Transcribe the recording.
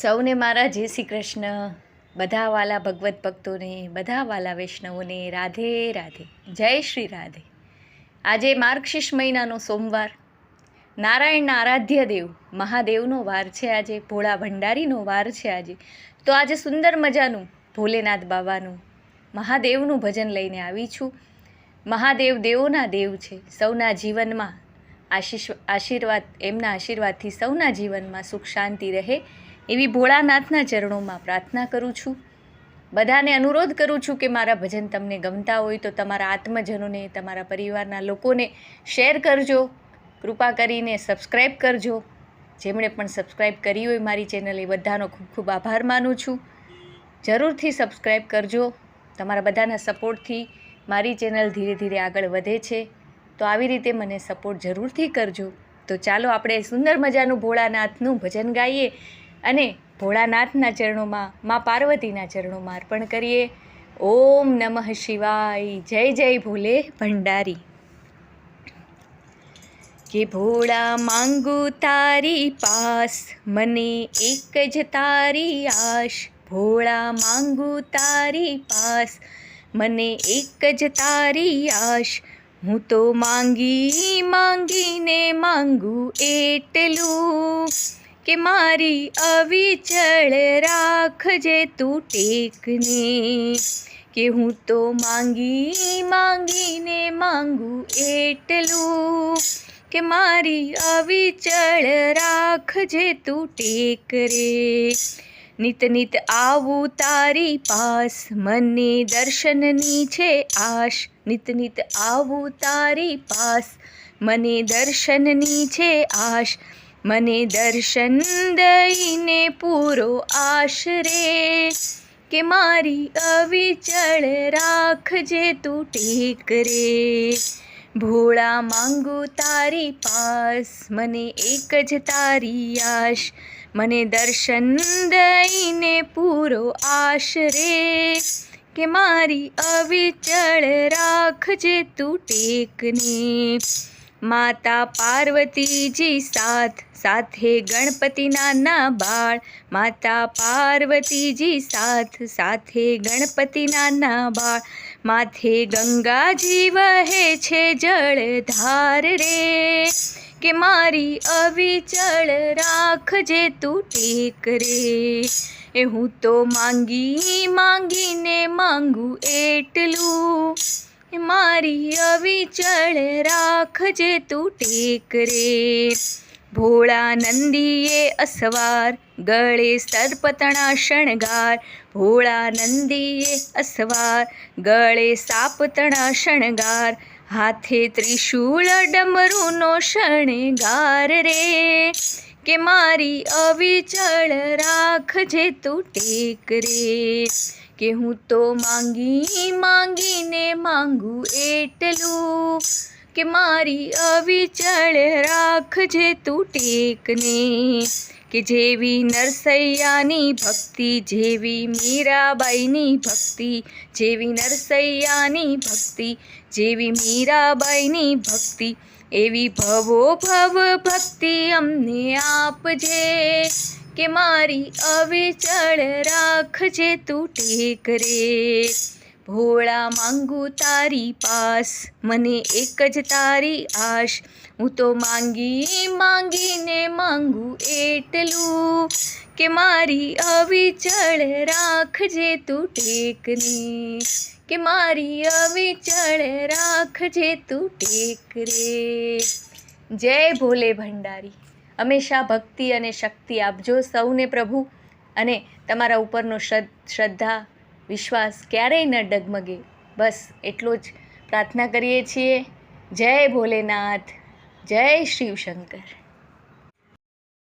સૌને મારા જય શ્રી કૃષ્ણ. બધા વાલા ભગવત ભક્તોને બધા વાલા વૈષ્ણવોને, રાધે રાધે. જય શ્રી રાધે. આજે માર્ગશીર્ષ મહિનાનો સોમવાર. નારાયણના આરાધ્ય દેવ, મહાદેવનો વાર છે આજે, ભોળા ભંડારીનો વાર છે આજે. તો આજે સુંદર મજાનું ભોલેનાથ બાબાનું, મહાદેવનું ભજન લઈને આવી છું. મહાદેવ દેવોના દેવ છે, સૌના જીવનમાં આશીષ આશીર્વાદ, એમના આશીર્વાદથી સૌના જીવનમાં સુખ શાંતિ રહે. એવી ભોળાનાથના ચરણોમાં પ્રાર્થના કરું છું. બધાને અનુરોધ કરું છું કે મારા ભજન તમને ગમતા હોય તો તમારા આત્મજનોને, તમારા પરિવારના લોકોને શેર કરજો. કૃપા કરીને સબસ્ક્રાઈબ કરજો. જેમણે પણ સબસ્ક્રાઈબ કરી હોય મારી ચેનલ એ બધાનો ખૂબ ખૂબ આભાર માનું છું. જરૂરથી સબસ્ક્રાઈબ કરજો. તમારા બધાના સપોર્ટથી મારી ચેનલ ધીરે ધીરે આગળ વધે છે. તો આવી રીતે મને સપોર્ટ જરૂરથી કરજો. તો ચાલો આપણે સુંદર મજાનું ભોળાનાથનું ભજન ગાઈએ. અને ભોળાનાથના ચરણોમાં, મા પાર્વતીના ચરણોમાં અર્પણ કરીએ. ઓમ નમઃ શિવાય. જય જય ભોલે ભંડારી. કે ભોળા માંગુ તારી પાસ, મને એક જ તારી આશ. ભોળા માંગુ તારી પાસ, મને એક જ તારી આશ. હું તો માંગી, માંગીને માંગુ એટલું. કે મારી અવિચળ રાખજે તું ટેકને. કે હું તો માંગી માંગીને માંગું એટલું. કે મારી અવિચળ રાખજે તું ટેક રે નિત નિત આવું તારી પાસ, મને દર્શનની છે આશ. નિત નિત આવું તારી પાસ, મને દર્શનની છે આશ. મને દર્શન દઈને પૂરો આશરે કે મારી અવિચળ રાખજે તું ટેક રે. ભોળા માંગુ તારી પાસ, મને એક જ તારી આશ. મને દર્શન દઈને પૂરો આશરે કે મારી અવિચળ રાખજે તું ટેકને. માતા પાર્વતીજી સાથ, સાથે ગણપતિ નાના બાળ. માતા પાર્વતીજી સાથ, સાથે ગણપતિ નાના બાળ. માથે ગંગાજી વહે છે જળધાર રે. કે મારી અવિચળ રાખજે તું ટેક રે. એ હું તો માંગી માંગીને માંગુ એટલું. મારી અવિચળ રાખજે તું ટેક રે. ભોળા નંદીએ અસવાર, ગળે સર્પતણા શણગાર. ભોળા નંદીએ અસવાર, ગળે સાપતણા શણગાર. હાથે ત્રિશૂળ ડમરૂનો શણગાર રે. કે મારી અવિચળ રાખજે તું ટેક રે. કે હું તો માંગી માંગીને માંગુ એટલું. કે મારી અવિચળ રાખજે તું ટેકને કે જેવી નરસૈયાની ભક્તિ, જેવી મીરાબાઈની ભક્તિ, જેવી નરસૈયાની ભક્તિ, જેવી મીરાબાઈની ભક્તિ એવી ભવો ભવ ભક્તિ અમને આપજે કે મારી અવિચળ રાખજે તું ટેક રે ભોળા માંગુ તારી પાસ, મને એક જ તારી આશ. હું તો માંગી માંગીને માંગુ એટલું કે મારી અવિચળ રાખજે તું ટેકની. કે મારી અવિચળ રાખજે તું ટેક રે જય ભોલે ભંડારી. હંમેશા ભક્તિ અને શક્તિ આપજો સૌને પ્રભુ. અને તમારા ઉપરનો શ્રદ્ધા વિશ્વાસ ક્યારેય ન ડગમગે. બસ એટલો જ પ્રાર્થના કરીએ છીએ. જય ભોલેનાથ. જય શિવશંકર.